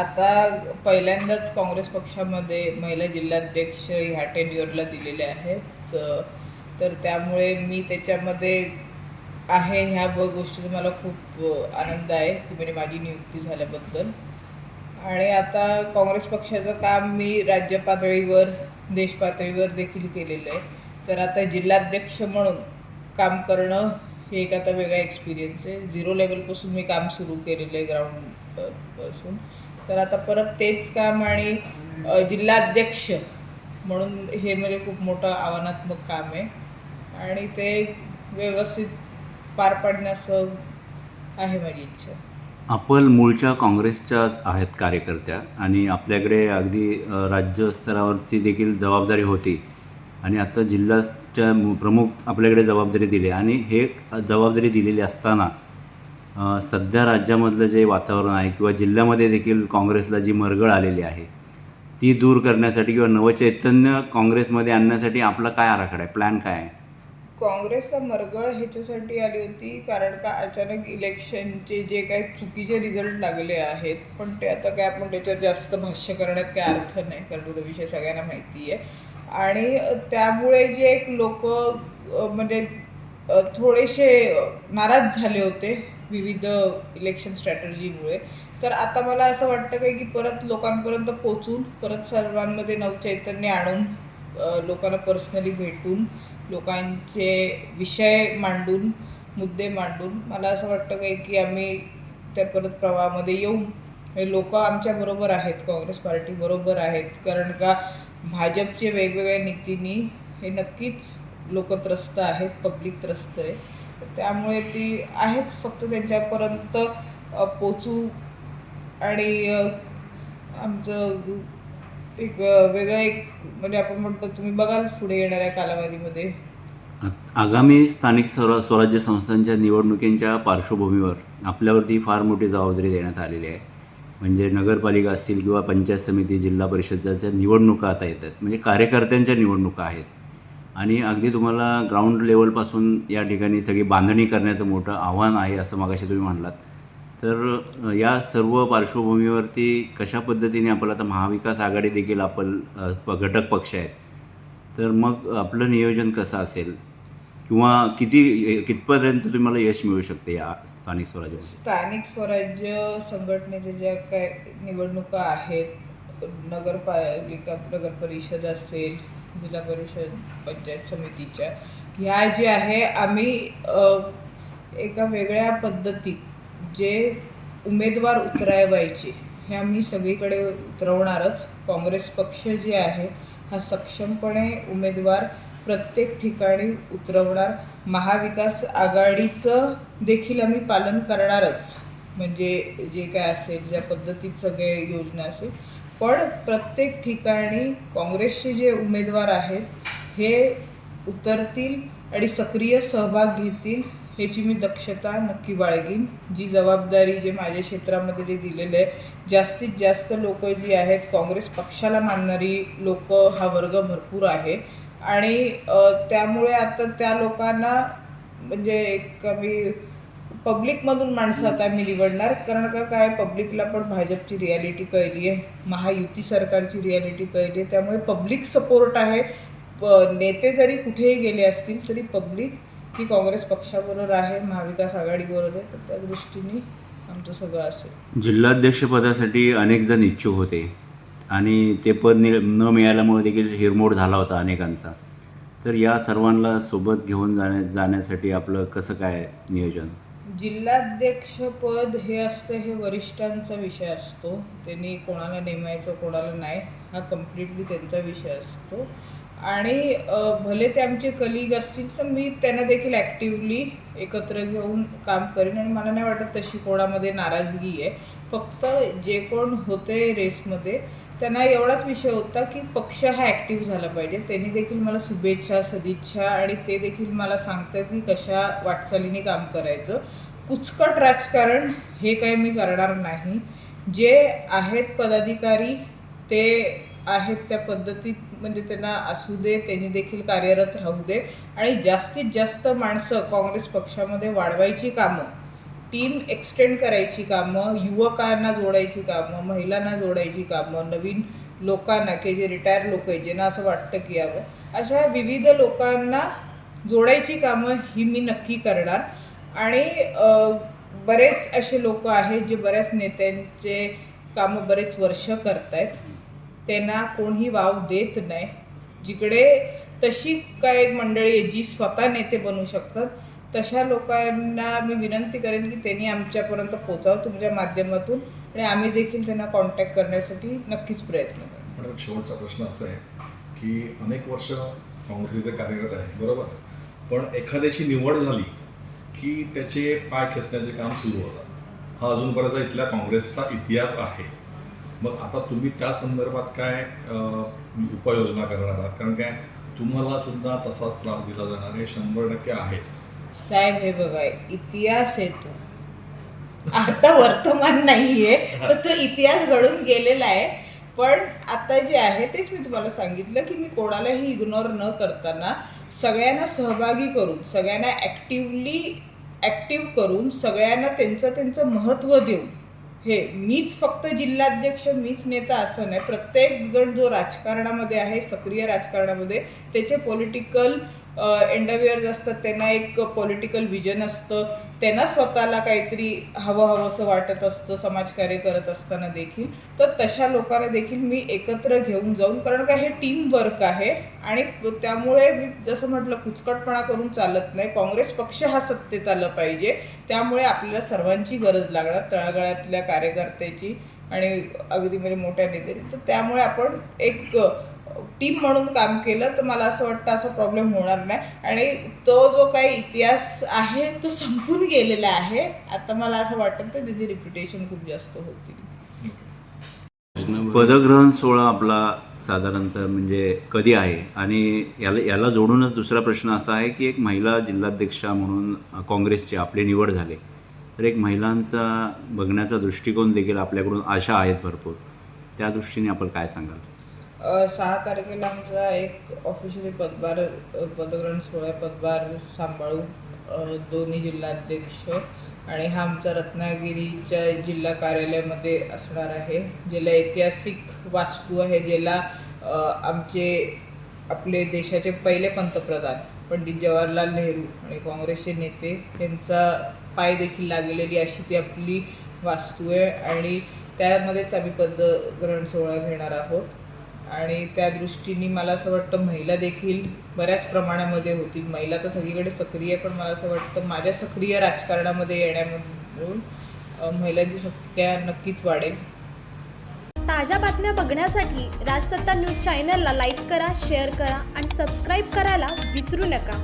आता पहिल्यांदाच काँग्रेस पक्षामध्ये महिला जिल्हाध्यक्ष ह्या टेन्युअरला दिलेले आहेत. तर त्यामुळे मी त्याच्यामध्ये आहे ह्या ब गोष्टीचा मला खूप आनंद आहे की म्हणजे माझी नियुक्ती झाल्याबद्दल. आणि आता काँग्रेस पक्षाचं काम मी राज्य पातळीवर देश पातळीवर देखील केलेलं आहे. तर आता जिल्हाध्यक्ष म्हणून काम करणं हे एक आता वेगळा एक्सपिरियन्स आहे. झिरो लेवलपासून मी काम सुरू केलेलं आहे ग्राउंडपासून. तर आता परत तेच काम आणि जिल्हाध्यक्ष म्हणून हे म्हणजे खूप मोठं आव्हानात्मक काम आहे. आणि ते व्यवस्थित पार पाडण्याचं आहे माझी इच्छा. आपण मूळच्या काँग्रेसच्याच आहेत कार्यकर्त्या आणि आपल्याकडे अगदी राज्यस्तरावरची देखील जबाबदारी होती. आणि आता जिल्ह्याच्या प्रमुख आपल्याकडे जबाबदारी दिली आणि हे जबाबदारी दिलेली असताना सध्या राज्यामधलं जे वातावरण आहे किंवा जिल्ह्यामध्ये देखील काँग्रेसला जी मरगळ आलेली आहे ती दूर करण्यासाठी किंवा नवचैतन्य काँग्रेसमध्ये आणण्यासाठी आपला काय आराखडा आहे? प्लॅन काय आहे? काँग्रेसला मरगळ ह्याच्यासाठी आली होती कारण का अचानक इलेक्शनचे जे काही चुकीचे रिझल्ट लागले आहेत पण ते आता काय आपण त्याच्यावर जास्त भाष्य करण्यात काय अर्थ नाही कारण तो विषय सगळ्यांना माहिती आहे. आणि त्यामुळे जे एक लोक म्हणजे थोडेसे नाराज झाले होते विविध इलेक्शन स्ट्रॅटर्जीमुळे तर आता मला असं वाटतं काय की परत लोकांपर्यंत पोचून परत सर्वांमध्ये नवचैतन्य आणून लोकांना पर्सनली भेटून लोकांचे विषय मांडून मुद्दे मांडून मला असं वाटतं काय की आम्ही त्या परत प्रवाहामध्ये येऊन लोक आमच्या बरोबर आहेत काँग्रेस पार्टी बरोबर आहेत कारण का भाजपचे वेगवेगळ्या नीतींनी हे नक्कीच लोक त्रस्त आहेत पब्लिक त्रस्त आहे. त्यामुळे ती आहेच फक्त त्यांच्यापर्यंत पोचू आणि आमचं एक वेगळं एक म्हणजे आपण म्हणतो तुम्ही बघाल पुढे येणाऱ्या कालावधीमध्ये. आगामी स्थानिक स्वर स्वराज्य संस्थांच्या निवडणुकींच्या पार्श्वभूमीवर आपल्यावरती फार मोठी जबाबदारी देण्यात आलेली आहे. म्हणजे नगरपालिका असतील किंवा पंचायत समिती जिल्हा परिषदाच्या निवडणुका आता येतात. म्हणजे कार्यकर्त्यांच्या निवडणुका आहेत. आणि अगदी तुम्हाला ग्राउंड लेवलपासून या ठिकाणी सगळी बांधणी करण्याचं मोठं आव्हान आहे असं मागाशी तुम्ही म्हणलात. तर या सर्व पार्श्वभूमीवरती कशा पद्धतीने आपलं आता महाविकास आघाडी देखील आपण प- घटक पक्ष आहेत तर मग आपलं नियोजन कसं असेल? किंवा किती कितपर्यंत तुम्हाला यश मिळू शकते या स्थानिक स्वराज्य स्थानिक स्वराज्य संघटनेच्या ज्या काय निवडणुका आहेत नगरपालिका नगर परिषद असेल जिल्हा परिषद पंचायत समितीच्या. ह्या जे आहे आम्ही एका वेगळ्या पद्धतीत जे उमेदवार उतरावायचे हे आम्ही सगळीकडे उतरवणारच. काँग्रेस पक्ष जे आहे हा सक्षमपणे उमेदवार प्रत्येक ठिकाणी उतरवणार. महाविकास आघाडीचं देखील आम्ही पालन करणारच. म्हणजे जे काय असेल ज्या पद्धतीत सगळे योजना असेल पण प्रत्येक ठिकाणी काँग्रेसचे जे उमेदवार आहेत हे उतरतील आणि सक्रिय सहभाग घेतील ह्याची मी दक्षता नक्की बाळगीन. जी जबाबदारी जे माझ्या क्षेत्रामध्ये जे दिलेलं आहे जास्तीत जास्त लोक जी आहेत काँग्रेस पक्षाला मानणारी लोक हा वर्ग भरपूर आहे. आणि त्यामुळे आता त्या लोकांना म्हणजे एक मी पब्लिकमधून माणसं आता मी निवडणार. कारण का काय? पब्लिकला पण भाजपची रियालिटी कळली आहे. महायुती सरकारची रियालिटी कळली आहे. त्यामुळे पब्लिक सपोर्ट आहे. प नेते जरी कुठेही गेले असतील तरी पब्लिक ही काँग्रेस पक्षाबरोबर आहे. महाविकास आघाडीबरोबर आहे. तर त्या दृष्टीने आमचं सगळं असेल. जिल्हाध्यक्षपदासाठी अनेक जण इच्छुक होते. आणि ते पद नि न मिळाल्यामुळे देखील हिरमोड झाला होता अनेकांचा. तर या सर्वांना सोबत घेऊन जाण्या जाण्यासाठी आपलं कसं काय नियोजन? जिल्हाध्यक्षपद हे असतं हे वरिष्ठांचा विषय असतो. त्यांनी कोणाला नेमायचं कोणाला नाही हा कम्प्लिटली त्यांचा विषय असतो. आणि भले ते आमचे कलिग असतील तर मी त्यांना देखील ॲक्टिवली एकत्र घेऊन काम करेन. आणि मला नाही वाटत तशी कोणामध्ये नाराजगी आहे. फक्त जे कोण होते रेसमध्ये त्यांना एवढाच विषय होता की पक्ष हा ॲक्टिव्ह झाला पाहिजे. त्यांनी देखील मला शुभेच्छा सदिच्छा आणि ते देखील मला सांगतात की कशा वाटचालीने काम करायचं. कुचकट राजकारण हे काही मी करणार नाही. जे आहेत पदाधिकारी ते आहेत त्या पद्धतीत म्हणजे त्यांना असू दे त्यांनी देखील कार्यरत राहू दे. आणि जास्तीत जास्त माणसं काँग्रेस पक्षामध्ये वाढवायची कामं टीम एक्सटेंड करायची कामं युवकांना जोडायची कामं महिलांना जोडायची कामं नवीन लोकांना की जे रिटायर लोक आहेत ज्यांना असं वाटतं की यावं अशा विविध लोकांना जोडायची कामं ही मी नक्की करणार. आणि बरेच असे लोक आहेत जे बऱ्याच नेत्यांचे कामं बरेच वर्ष करतायत. त्यांना कोणीही वाव देत नाही. जिकडे तशी काय मंडळी आहे जी स्वतः नेते बनू शकतात. तशा लोकांना मी विनंती करेन की त्यांनी आमच्यापर्यंत पोचावं तुमच्या माध्यमातून आणि आम्ही देखील त्यांना कॉन्टॅक्ट करण्यासाठी नक्कीच प्रयत्न करू. मॅडम शेवटचा प्रश्न असा आहे की अनेक वर्ष काँग्रेस कार्यरत आहे बरोबर? पण एखाद्याची निवड झाली की त्याचे पाय खेचण्याचे काम सुरू होतं हा अजूनपर्यंत इथल्या काँग्रेसचा इतिहास आहे. मग आता तुम्ही त्या संदर्भात काय उपाययोजना करणार आहात? कारण काय तुम्हाला सुद्धा तसाच त्रास दिला जाणार हे शंभर टक्के आहेच. साहेब हे बघा इतिहास येतो तो. आता वर्तमान नाहीये तर तो इतिहास घडून गेलेला आहे. पण आता जे आहे तेच मी तुम्हाला सांगितलं की मी कोणालाही इग्नोर न करताना सगळ्यांना सहभागी करून सगळ्यांना ॲक्टिवली ॲक्टिव्ह करून सगळ्यांना त्यांचं त्यांचं महत्त्व देऊन हे मीच फक्त जिल्हाध्यक्ष मीच नेता असं नाही. प्रत्येक जण जो राजकारणामध्ये आहे सक्रिय राजकारणामध्ये त्याचे पॉलिटिकल एंडरविअर्स असतात त्यांना एक पॉलिटिकल विजन असतं. त्यांना स्वतःला काहीतरी हवं हवं असं वाटत असतं समाजकार्य करत असताना देखील. तर तशा लोकांना देखील मी एकत्र घेऊन जाऊन कारण का हे टीम वर्क आहे आणि त्यामुळे मी जसं म्हटलं कुचकटपणा करून चालत नाही. काँग्रेस पक्ष हा सत्तेत आलं पाहिजे. त्यामुळे आपल्याला सर्वांची गरज लागणार तळागाळातल्या कार्यकर्त्याची आणि अगदी म्हणजे मोठ्या नेत्याची. तर त्यामुळे आपण एक टीम म्हणून काम केलं तर मला असं वाटतं असा प्रॉब्लेम होणार नाही. आणि तो जो काही इतिहास आहे तो संपून गेलेला आहे. आता मला असं वाटतं तर त्याची रिप्युटेशन खूप जास्त होती. पदग्रहण सोहळा आपला साधारणतः म्हणजे कधी आहे? आणि याला याला जोडूनच दुसरा प्रश्न असा आहे की एक महिला जिल्हाध्यक्षा म्हणून काँग्रेसची आपली निवड झाली. तर एक महिलांचा बघण्याचा दृष्टिकोन देखील आपल्याकडून आशा आहेत भरपूर. त्या दृष्टीने आपण काय सांगाल? सहा तारखेला आमचा एक ऑफिशियली पदभार पदग्रहण सोहळा पदभार सांभाळू दोन्ही जिल्हाध्यक्ष. आणि हा आमचा रत्नागिरीच्या जिल्हा कार्यालयामध्ये असणार आहे ज्याला ऐतिहासिक वास्तू आहे ज्याला आमचे आपले देशाचे पहिले पंतप्रधान पंडित जवाहरलाल नेहरू आणि काँग्रेसचे नेते. त्यांचा पाय देखील लागलेली अशी ती आपली वास्तू आहे. आणि त्यामध्येच आम्ही पदग्रहण सोहळा घेणार आहोत. आणि त्या दृष्टीने मला असं वाटतं महिला देखील बऱ्याच प्रमाणामध्ये होतील. महिला तर सगळीकडे सक्रिय पण मला असं वाटतं माझ्या सक्रिय राजकारणामध्ये येण्यामधून महिलांची संख्या नक्कीच वाढेल. ताज्या बातम्या बघण्यासाठी राजसत्ता न्यूज चॅनलला लाईक करा शेअर करा आणि सबस्क्राईब करायला विसरू नका.